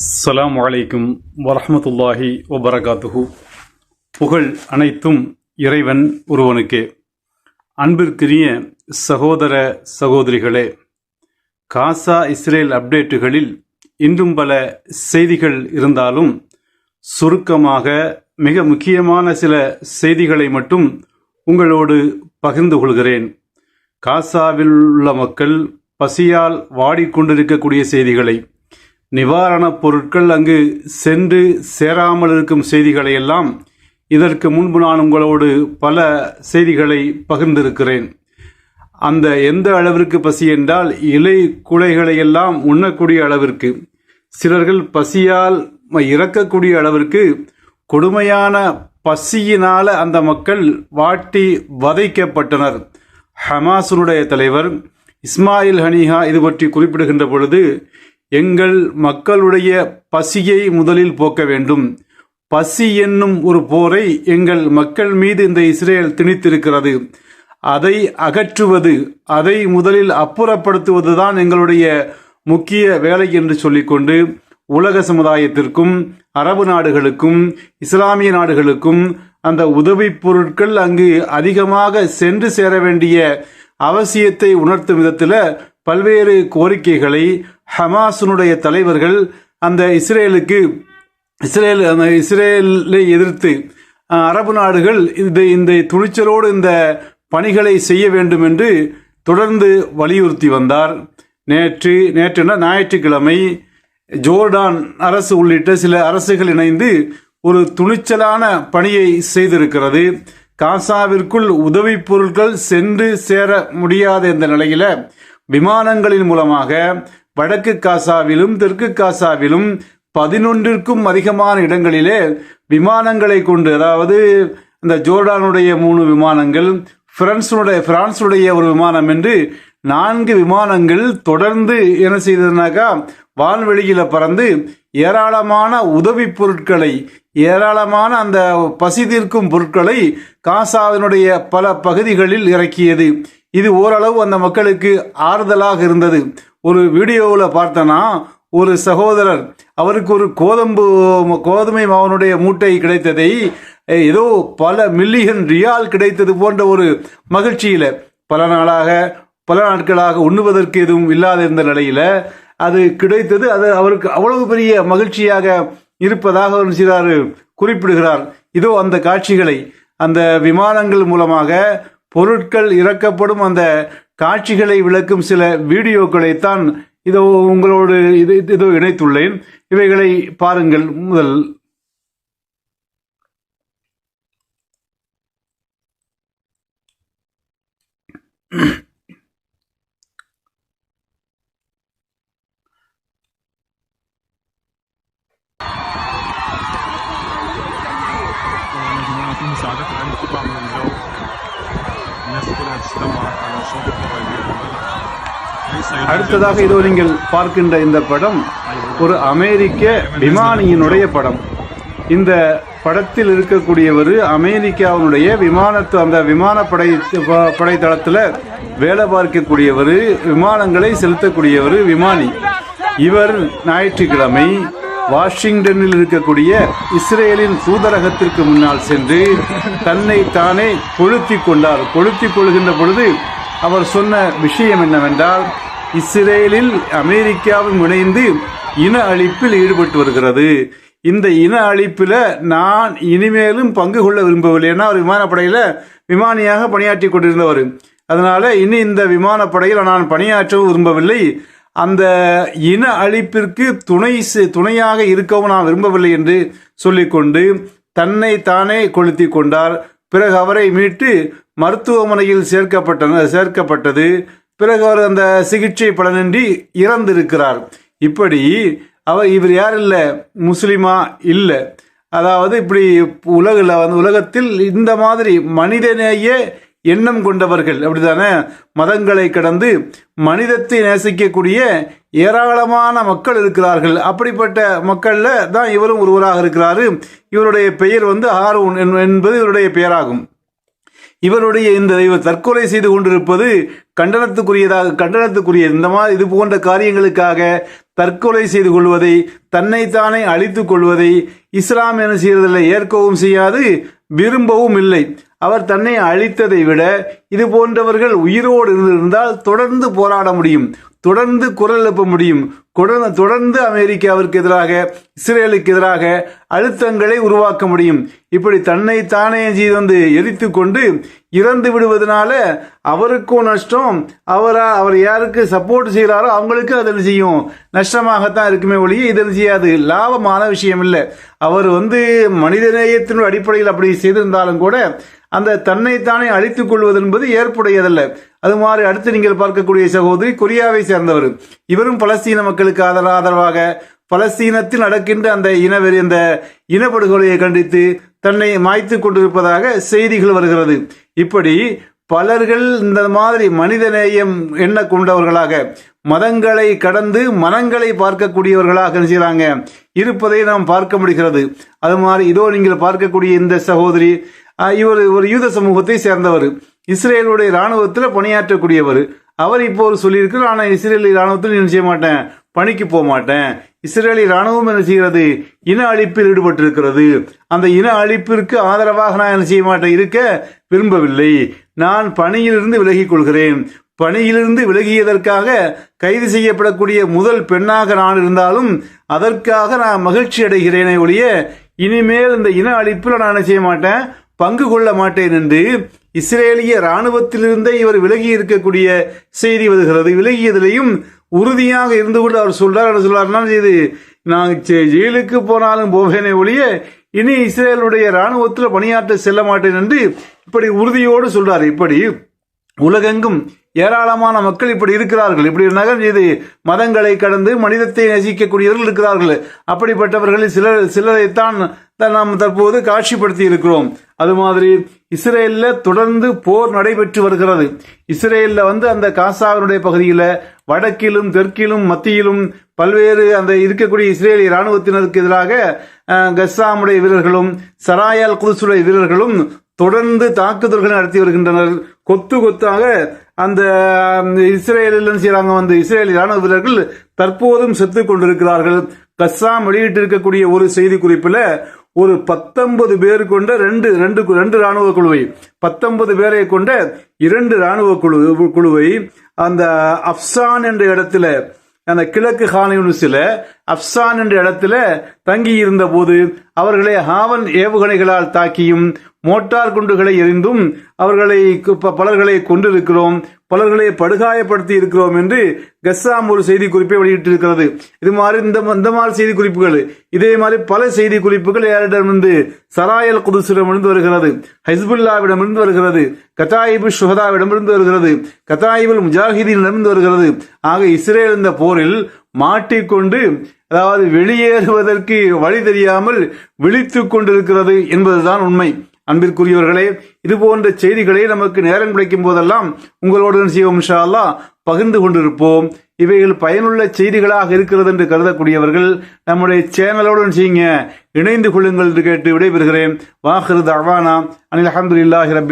அஸ்லாம் வலைக்கும் வரமத்துல்லாஹி வபரகாத்துஹு புகழ் அனைத்தும் இறைவன் ஒருவனுக்கே. அன்பிற்குரிய சகோதர சகோதரிகளே காசா இஸ்ரேல் அப்டேட்டுகளில் இன்றும் பல செய்திகள் இருந்தாலும் சுருக்கமாக மிக முக்கியமான சில செய்திகளை மட்டும் உங்களோடு பகிர்ந்து கொள்கிறேன். காசாவில் உள்ள மக்கள் பசியால் வாடிக்கொண்டிருக்கக்கூடிய செய்திகளை. நிவாரணப் பொருட்கள் அங்கு சென்று சேராமல் இருக்கும் செய்திகளை எல்லாம் இதற்கு முன்பு நான் உங்களோடு பல செய்திகளை பகிர்ந்திருக்கிறேன். அந்த எந்த அளவிற்கு பசி என்றால் இலை குலைகளை எல்லாம் உண்ணக்கூடிய அளவிற்கு சிலர்கள் பசியால் இறக்கக்கூடிய அளவிற்கு கொடுமையான பசியினால அந்த மக்கள் வாட்டி வதைக்கப்பட்டனர். ஹமாசுனுடைய தலைவர் இஸ்மாயில் ஹனிஹா இது பற்றி குறிப்பிடுகின்ற பொழுது எங்கள் மக்களுடைய பசியை முதலில் போக்க வேண்டும். பசி என்னும் ஒரு போரை எங்கள் மக்கள் மீது இந்த இஸ்ரேல் திணித்திருக்கிறது. அதை அகற்றுவது அதை முதலில் அப்புறப்படுத்துவதுதான் எங்களுடைய முக்கிய வேலை என்று சொல்லிக்கொண்டு உலக சமுதாயத்திற்கும் அரபு நாடுகளுக்கும் இஸ்லாமிய நாடுகளுக்கும் அந்த உதவிப் பொருட்கள் அங்கு அதிகமாக சென்று சேர வேண்டிய அவசியத்தை உணர்த்தும் விதத்தில் பல்வேறு கோரிக்கைகளை ஹமாஸினுடைய தலைவர்கள் அந்த இஸ்ரேலுக்கு இஸ்ரேல் அந்த இஸ்ரேலை எதிர்த்து அரபு நாடுகள் இந்த இந்த துணிச்சலோடு இந்த பணிகளை செய்ய வேண்டும் என்று தொடர்ந்து வலியுறுத்தி வந்தார். நேற்று நேற்று ஞாயிற்றுக்கிழமை ஜோர்டான் அரசு உள்ளிட்ட சில அரசுகள் இணைந்து ஒரு துணிச்சலான பணியை செய்திருக்கிறது. காசாவிற்குள் உதவிப் பொருட்கள் சென்று சேர முடியாத இந்த நிலையில் விமானங்களின் மூலமாக வடக்கு காசாவிலும் தெற்கு காசாவிலும் பதினொன்றிற்கும் அதிகமான இடங்களிலே விமானங்களை கொண்டு அதாவது இந்த ஜோர்டானுடைய மூணு விமானங்கள் பிரான்ஸுடைய பிரான்ஸுடைய ஒரு விமானம் என்று நான்கு விமானங்கள் தொடர்ந்து என்ன செய்ததுனாக்கா வான்வெளியில் பறந்து ஏராளமான உதவி பொருட்களை ஏராளமான அந்த பசி தீர்க்கும் பொருட்களை காசாவினுடைய பல பகுதிகளில் இறக்கியது. இது ஓரளவு அந்த மக்களுக்கு ஆறுதலாக இருந்தது. ஒரு வீடியோவில் பார்த்தோன்னா ஒரு சகோதரர் அவருக்கு ஒரு கோதம்பு கோதுமை மாவனுடைய மூட்டை கிடைத்ததை ஏதோ பல மில்லியன் ரியால் கிடைத்தது போன்ற ஒரு மகிழ்ச்சியில் பல நாளாக பல நாட்களாக உண்ணுவதற்கு எதுவும் இல்லாத இருந்த நிலையில் அது கிடைத்தது அது அவருக்கு அவ்வளவு பெரிய மகிழ்ச்சியாக இருப்பதாக ஒரு சிலர் குறிப்பிடுகிறார். இதோ அந்த காட்சிகளை அந்த விமானங்கள் மூலமாக பொருட்கள் இறக்கப்படும் அந்த காட்சிகளை விளக்கும் சில வீடியோக்களை தான் இதோ உங்களோடு இது இதோ இணைத்துள்ளேன். இவைகளை பாருங்கள் முதல். स्वागत அடுத்ததாக இதோ நீங்கள் பார்க்கின்ற இந்த படம் ஒரு அமெரிக்க விமானியினுடைய படம். இந்த படத்தில் இருக்கக்கூடியவர் அமெரிக்காவினுடைய விமானத்து அந்த விமானப்படை ப- படைத்தளத்தில் வேலை பார்க்கக்கூடியவர் விமானங்களை செலுத்தக்கூடியவர் விமானி. இவர் ஞாயிற்றுக்கிழமை வாஷிங்டனில் இருக்கக்கூடிய இஸ்ரேலின் தூதரகத்திற்கு முன்னால் சென்று தன்னை தானே கொளுத்திக் கொண்டார். கொளுத்திக் கொள்கின்ற பொழுது அவர் சொன்ன விஷயம் என்னவென்றால் இஸ்ரேலில் அமெரிக்காவும் இணைந்து இன அழிப்பில் ஈடுபட்டு வருகிறது. இந்த இன அழிப்பில் நான் இனிமேலும் பங்கு கொள்ள விரும்பவில்லை. ஏன்னா அவர் விமானப்படையில் விமானியாக பணியாற்றி கொண்டிருந்தவர். அதனால் இனி இந்த விமானப்படையில் நான் பணியாற்றவும் விரும்பவில்லை. அந்த இன அழிப்பிற்கு துணை துணையாக இருக்கவும் நான் விரும்பவில்லை என்று சொல்லிக்கொண்டு தன்னை தானே கொளுத்தி கொண்டார். பிறகு அவரை மீட்டு மருத்துவமனையில் சேர்க்கப்பட்ட சேர்க்கப்பட்டது. பிறகு அவர் அந்த சிகிச்சை பலனின்றி இறந்திருக்கிறார். இப்படி அவர் இவர் யார் இல்லை? முஸ்லீமா இல்லை. அதாவது இப்படி உலகில் வந்து உலகத்தில் இந்த மாதிரி மனிதனேயே எண்ணம் கொண்டவர்கள். அப்படிதானே? மதங்களை கடந்து மனிதத்தை நேசிக்கக்கூடிய ஏராளமான மக்கள் இருக்கிறார்கள். அப்படிப்பட்ட மக்களில் தான் இவரும் ஒருவராக இருக்கிறாரு. இவருடைய பெயர் வந்து ஹாரூன் என்பது இவருடைய பெயராகும். இவருடைய இந்த இவர் தற்கொலை செய்து கொண்டிருப்பது கண்டனத்துக்குரியதாக கண்டனத்துக்குரிய இந்த மாதிரி இது போன்ற காரியங்களுக்காக தற்கொலை செய்து கொள்வதை தன்னைத்தானே அழித்துக் கொள்வதை இஸ்லாம் என செய்யறதில்லை. ஏற்கவும் செய்யாது விரும்பவும் இல்லை. அவர் தன்னை அழித்ததை விட இது போன்றவர்கள் உயிரோடு இருந்திருந்தால் தொடர்ந்து போராட முடியும். தொடர்ந்து குரல் எழுப்ப முடியும். தொடர்ந்து அமெரிக்காவிற்கு எதிராக இஸ்ரேலுக்கு எதிராக அழுத்தங்களை உருவாக்க முடியும். இப்படி தன்னை தானே செய்து வந்து எரித்து கொண்டு இறந்து விடுவதனால அவருக்கும் நஷ்டம். அவரா அவர் யாருக்கு சப்போர்ட் செய்கிறாரோ அவங்களுக்கு அதில் செய்யும்? நஷ்டமாகத்தான் இருக்குமே ஒழிய இதில் செய்யாது? லாபமான விஷயம் இல்லை அவர் வந்து மனிதநேயத்தின் அடிப்படையில் அப்படி செய்திருந்தாலும் கூட அந்த தன்னைத்தானே அழித்துக் கொள்வது என்பது ஏற்புடையதல்ல. அது மாதிரி அடுத்து நீங்கள் பார்க்கக்கூடிய சகோதரி கொரியாவை சேர்ந்தவர். இவரும் பலஸ்தீன மக்களுக்கு ஆதரவாக பலஸ்தீனத்தில் நடக்கின்ற அந்த இனவெறி அந்த இனப்படுகொலையை கண்டித்து தன்னை மாய்த்து கொண்டிருப்பதாக செய்திகள் வருகிறது. இப்படி பலர்கள் இந்த மாதிரி மனிதநேயம் எண்ண கொண்டவர்களாக மதங்களை கடந்து மனங்களை பார்க்கக்கூடியவர்களாக செய்கிறாங்க இருப்பதை நாம் பார்க்க முடிகிறது. அது மாதிரி இதோ நீங்கள் பார்க்கக்கூடிய இந்த சகோதரி இவர் ஒரு யூத சமூகத்தை சேர்ந்தவர். இஸ்ரேலுடைய இராணுவத்தில் பணியாற்றக்கூடியவர். அவர் இப்போ ஒரு சொல்லியிருக்கிறார் ஆனால் இஸ்ரேலி இராணுவத்தில் என்ன செய்ய மாட்டேன்? பணிக்கு போக மாட்டேன். இஸ்ரேலி இராணுவம் என்ன செய்கிறது? இன அழிப்பில் ஈடுபட்டிருக்கிறது. அந்த இன அழிப்பிற்கு ஆதரவாக நான் என்ன செய்ய மாட்டேன்? இருக்க விரும்பவில்லை. நான் பணியிலிருந்து விலகிக் கொள்கிறேன். பணியிலிருந்து விலகியதற்காக கைது செய்யப்படக்கூடிய முதல் பெண்ணாக நான் இருந்தாலும் அதற்காக நான் மகிழ்ச்சி அடைகிறேனே ஒழிய இனிமேல் இந்த இன அழிப்பில் நான் என்ன செய்ய மாட்டேன்? பங்கு கொள்ள மாட்டேன் என்று இஸ்ரேலிய இராணுவத்திலிருந்தே இவர் விலகி இருக்கக்கூடிய செய்தி வருகிறது. விலகியதிலையும் உறுதியாக இருந்து கொண்டு அவர் சொல்றார் என்ன சொல்றாருன்னா இது நான் ஜெயிலுக்கு போனாலும் போவேனே ஒழிய இனி இஸ்ரேலுடைய இராணுவத்தில் பணியாற்ற செல்ல மாட்டேன் என்று இப்படி உறுதியோடு சொல்றார். இப்படி உலகெங்கும் ஏராளமான மக்கள் இப்படி இருக்கிறார்கள். இப்படி நகர் இது மதங்களை கடந்து மனிதத்தை நேசிக்கக்கூடியவர்கள் இருக்கிறார்கள். அப்படிப்பட்டவர்களில் சிலர் சிலரைத்தான் த- நாம் தற்போது காட்சிப்படுத்தி இருக்கிறோம். அது மாதிரி இஸ்ரேலில் தொடர்ந்து போர் நடைபெற்று வருகிறது. இஸ்ரேலில் வந்து அந்த காசாவினுடைய பகுதியில் வடக்கிலும் தெற்கிலும் மத்தியிலும் பல்வேறு அந்த இருக்கக்கூடிய இஸ்ரேலிய இராணுவத்தினருக்கு எதிராக கஸ்ஸாமுடைய வீரர்களும் சராயால் குதுசுடைய வீரர்களும் தொடர்ந்து தாக்குதல்கள் நடத்தி வருகின்றனர். கொத்து கொத்தாக அந்த அஹ், இஸ்ரேலில் என்ன வந்து இஸ்ரேல் ராணுவ வீரர்கள் தற்போதும் செத்து கொண்டிருக்கிறார்கள். கஸ்ஸாம் வெளியிட்டிருக்கக்கூடிய ஒரு செய்தி குறிப்பில் ஒரு பத்தொன்பது பேர் கொண்ட ரெண்டு ரெண்டு ரெண்டு ராணுவ குழுவை பத்தொன்பது பேரை கொண்ட இரண்டு ராணுவ குழு குழுவை அந்த அப்சான் என்ற இடத்துல அந்த கிழக்கு ஹானியூனிஸில் அப்சான் என்ற இடத்துல தங்கி இருந்த போது அவர்களை ஹாவன் ஏவுகணைகளால் தாக்கியும் மோட்டார் குண்டுகளை எரிந்தும் அவர்களை ப- பலர்களை கொண்டிருக்கிறோம் பலர்களை படுகாயப்படுத்தி இருக்கிறோம் என்று கஸ்ஸாம் ஒரு செய்தி குறிப்பை வெளியிட்டிருக்கிறது. இது மாதிரி இந்த இந்த மாதிரி செய்தி குறிப்புகள் இதே மாதிரி பல செய்தி குறிப்புகள் யாரிடமிருந்து சராயல் குதுசிடமிருந்து வருகிறது. ஹிஸ்புல்லாவிடமிருந்து வருகிறது. கத்தாயிபு ஷுஹதாவிடமிருந்து வருகிறது. கத்தாயிபுல் முஜாஹிதீனிடமிருந்து வருகிறது. ஆக இஸ்ரேல் இந்த போரில் மாட்டிக்கொண்டு அதாவது வெளியேறுவதற்கு வழி தெரியாமல் விழித்து கொண்டிருக்கிறது என்பதுதான் உண்மை. அன்பிற்குரியவர்களே இது போன்ற செய்திகளை நமக்கு நேரம் கிடைக்கும் போதெல்லாம் உங்களுடன் செய்வோம் இன்ஷா பகிர்ந்து கொண்டிருப்போம். இவைகள் பயனுள்ள செய்திகளாக இருக்கிறது என்று கருதக்கூடியவர்கள் நம்முடைய சேனலுடன் செய்யுங்க. இணைந்து கொள்ளுங்கள் என்று கேட்டு விடைபெறுகிறேன். வாஹிருத் அவானா அனில் அஹமதுல்லாஹி ரபில்